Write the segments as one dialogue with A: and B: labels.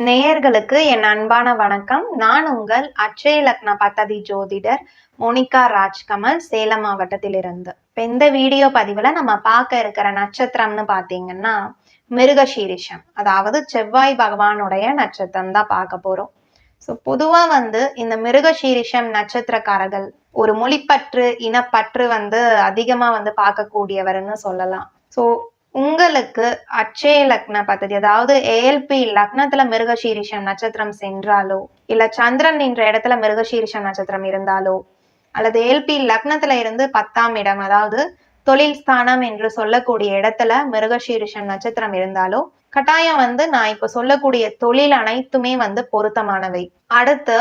A: நேயர்களுக்கு என் அன்பான வணக்கம். நான் உங்கள் அச்சய லக்ன பத்ததி ஜோதிடர் மோனிகா ராஜ்கமல் சேலம் மாவட்டத்திலிருந்து. இப்போ இந்த வீடியோ பதிவில் நம்ம பார்க்க இருக்கிற நட்சத்திரம்னு பார்த்தீங்கன்னா மிருகசீரிஷம். அதாவது செவ்வாய் பகவானுடைய நட்சத்திரம் தான் பார்க்க போகிறோம் ஸோ பொதுவாக வந்து இந்த மிருகசீரிஷம் நட்சத்திரக்காரர்கள் ஒரு மொழிப்பற்று இனப்பற்று வந்து அதிகமாக வந்து பார்க்கக்கூடியவர்னு சொல்லலாம். ஸோ உங்களுக்கு அச்சய லக்ன பദ്ധதி அதாவது ஏஎல்பி லக்னத்துல மிருகசீரிஷம் நட்சத்திரம் சென்றாலோ இல்ல சந்திரன் என்ற இடத்துல மிருகசீரிஷம் நட்சத்திரம் இருந்தாலோ அல்லது ஏஎல்பி லக்னத்துல இருந்து பத்தாம் இடம் அதாவது தொழில் ஸ்தானம் என்று சொல்லக்கூடிய இடத்துல மிருகசீரிஷம் நட்சத்திரம் இருந்தாலோ கட்டாயம் வந்து நான் இப்ப சொல்லக்கூடிய தொழில் அனைத்துமே வந்து பொருத்தமானவை. அடுத்து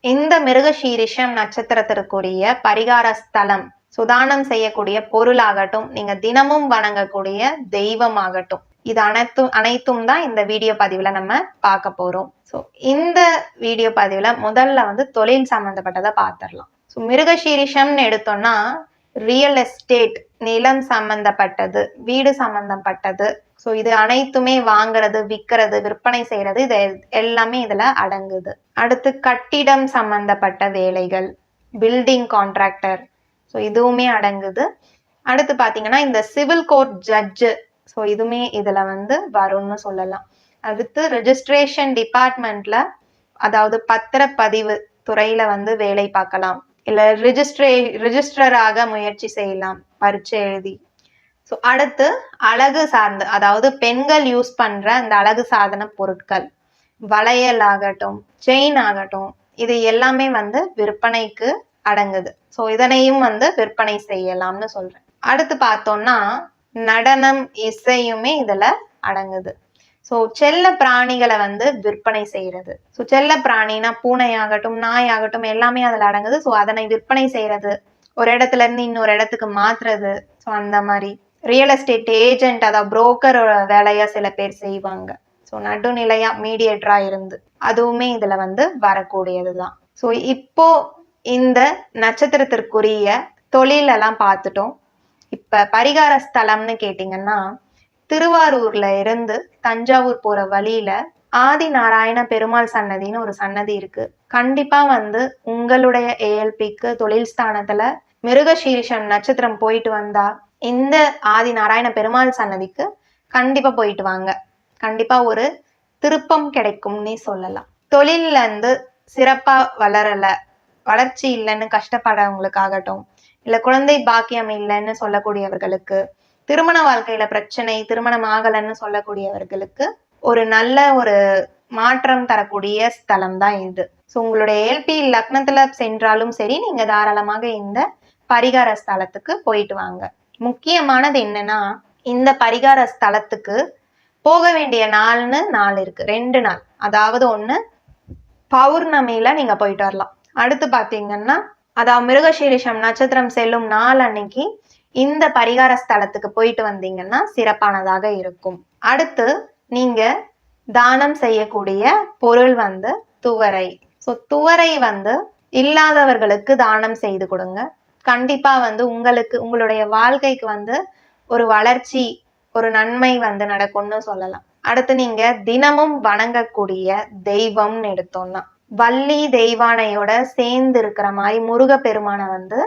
A: இந்த மிருகசீரிஷம் நட்சத்திரத்திற்குரிய பரிகார ஸ்தலம் சுதானம் செய்யக்கூடிய பொருளாகட்டும் நீங்க தினமும் வணங்கக்கூடிய தெய்வம் ஆகட்டும் இது அனைத்தும் அனைத்தும் தான் இந்த வீடியோ பதிவுல நம்ம பார்க்க போறோம். ஸோ இந்த வீடியோ பதிவுல முதல்ல வந்து தொழில் சம்பந்தப்பட்டதை பார்த்துடலாம். ஸோ மிருகசீரிஷம்னு எடுத்தோம்னா ரியல் எஸ்டேட் நிலம் சம்பந்தப்பட்டது வீடு சம்பந்தப்பட்டது. ஸோ இது அனைத்துமே வாங்குறது விற்கிறது விற்பனை செய்யறது இது எல்லாமே இதுல அடங்குது. அடுத்து கட்டிடம் சம்பந்தப்பட்ட வேலைகள் பில்டிங் கான்ட்ராக்டர் ஸோ இதுவுமே அடங்குது. அடுத்து பார்த்தீங்கன்னா இந்த சிவில் கோர்ட் ஜட்ஜு ஸோ இதுவுமே இதில் வந்து வரும்னு சொல்லலாம். அடுத்து ரெஜிஸ்ட்ரேஷன் டிபார்ட்மெண்ட்ல அதாவது பத்திரப்பதிவு துறையில வந்து வேலை பார்க்கலாம். இல்லை ரிஜிஸ்ட்ரே ரிஜிஸ்டராக முயற்சி செய்யலாம் பரீட்சை எழுதி. ஸோ அடுத்து அழகு சார்ந்து அதாவது பெண்கள் யூஸ் பண்ற அந்த அழகு சாதன பொருட்கள். வளையல் ஆகட்டும் செயின் ஆகட்டும் இது எல்லாமே வந்து விற்பனைக்கு அடங்குது. ஸோ இதனையும் வந்து விற்பனை செய்யலாம்னு சொல்றேன். அடுத்து பார்த்தோம்னா நடனம் இசையுமே இதுல அடங்குது. ஸோ செல்ல பிராணிகளை வந்து விற்பனை செய்யறது. ஸோ செல்ல பிராணினா பூனை ஆகட்டும் நாய் ஆகட்டும் எல்லாமே அதில் அடங்குது. ஸோ அதனை விற்பனை செய்யறது. ஒரு இடத்துல இருந்து இன்னொரு இடத்துக்கு மாத்துறது. ஸோ அந்த மாதிரி. ரியல் எஸ்டேட் ஏஜென்ட் அதாவது புரோக்கர் வேலையா சில பேர் செய்வாங்க. ஸோ நடுநிலையா மீடியேட்டரா இருந்து. அதுவுமே இதுல வந்து வரக்கூடியது தான் ஸோ இப்போ இந்த நட்சத்திரத்திற்குரிய தொழிலெல்லாம் பார்த்துட்டோம். இப்ப பரிகார ஸ்தலம்னு கேட்டீங்கன்னா திருவாரூர்ல இருந்து தஞ்சாவூர் போற வழியில ஆதி நாராயண பெருமாள் சன்னதின்னு ஒரு சன்னதி இருக்கு. கண்டிப்பா வந்து உங்களுடைய ஏஎல்பிக்கு தொழில் ஸ்தானத்துல மிருகசீரிஷம் நட்சத்திரம் போயிட்டு வந்தா இந்த ஆதி நாராயண பெருமாள் சன்னதிக்கு கண்டிப்பா போயிட்டு வாங்க. கண்டிப்பா ஒரு திருப்பம் கிடைக்கும்னே சொல்லலாம். தொழில்ல இருந்து சிறப்பா வளரல வளர்ச்சி இல்லைன்னு கஷ்டப்படுறவங்களுக்காகட்டும் இல்ல குழந்தை பாக்கியம் இல்லைன்னு சொல்லக்கூடியவர்களுக்கு திருமண வாழ்க்கையில பிரச்சனை திருமணம் ஆகலைன்னு சொல்லக்கூடியவர்களுக்கு ஒரு நல்ல ஒரு மாற்றம் தரக்கூடிய ஸ்தலம் தான் இது. ஸோ உங்களுடைய ஏல்பி லக்னத்துல சென்றாலும் சரி நீங்க தாராளமாக இந்த பரிகார ஸ்தலத்துக்கு போயிட்டு வாங்க. முக்கியமானது என்னன்னா இந்த பரிகார ஸ்தலத்துக்கு போக வேண்டிய நாள்னு நாள் இருக்கு. ரெண்டு நாள். அதாவது ஒன்று பௌர்ணமியில நீங்க போயிட்டு வரலாம். அடுத்து பார்த்தீங்கன்னா அதாவது மிருகசீரிஷம் நட்சத்திரம் செல்லும் நாள் அன்னைக்கு இந்த பரிகார ஸ்தலத்துக்கு போயிட்டு வந்தீங்கன்னா சிறப்பானதாக இருக்கும். அடுத்து நீங்க தானம் செய்யக்கூடிய பொருள் வந்து துவரை. ஸோ துவரை வந்து இல்லாதவர்களுக்கு தானம் செய்து கொடுங்க. கண்டிப்பா வந்து உங்களுக்கு உங்களுடைய வாழ்க்கைக்கு வந்து ஒரு வளர்ச்சி ஒரு நன்மை வந்து நடக்கும்னு சொல்லலாம். அடுத்து நீங்க தினமும் வணங்கக்கூடிய தெய்வம்னு எடுத்தோம்னா வள்ளி தெய்வானையோட சேர்ந்து இருக்கிற மாதிரி முருகப்பெருமானை வந்து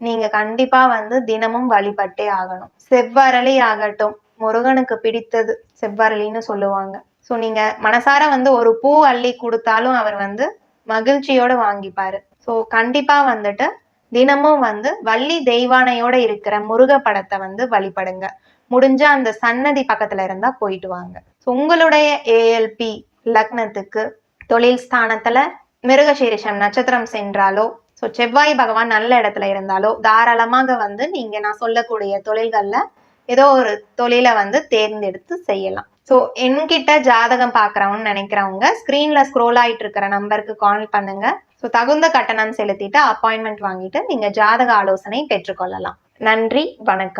A: நீங்க கண்டிப்பா வந்து தினமும் வழிபட்டே ஆகணும். செவ்வரளி ஆகட்டும். முருகனுக்கு பிடித்தது செவ்வரளின்னு சொல்லுவாங்க. ஸோ நீங்க மனசார வந்து ஒரு பூ அள்ளி கொடுத்தாலும் அவர் வந்து மகிழ்ச்சியோட வாங்கிப்பாரு. ஸோ கண்டிப்பா வந்துட்டு தினமும் வந்து வள்ளி தெய்வானையோட இருக்கிற முருக படத்தை வந்து வழிபடுங்க. முடிஞ்ச அந்த சன்னதி பக்கத்துல இருந்தா போயிட்டு வாங்க. ஸோ உங்களுடைய ஏஎல்பி லக்னத்துக்கு தொழில் ஸ்தானத்துல மிருகசீரிஷம் நட்சத்திரம் சென்றாலோ ஸோ செவ்வாய் பகவான் நல்ல இடத்துல இருந்தாலோ தாராளமாக வந்து நீங்க நான் சொல்லக்கூடிய தொழில்கள்ல ஏதோ ஒரு தொழிலை வந்து தேர்ந்தெடுத்து செய்யலாம். ஸோ என்கிட்ட ஜாதகம் பார்க்குறவன்னு நினைக்கிறவங்க ஸ்க்ரீன்ல ஸ்க்ரோல் ஆயிட்டு இருக்கிற நம்பருக்கு கால் பண்ணுங்க. ஸோ தகுந்த கட்டணம் செலுத்திட்டு அப்பாயின்மெண்ட் வாங்கிட்டு நீங்க ஜாதக ஆலோசனை பெற்றுக்கொள்ளலாம். நன்றி வணக்கம்.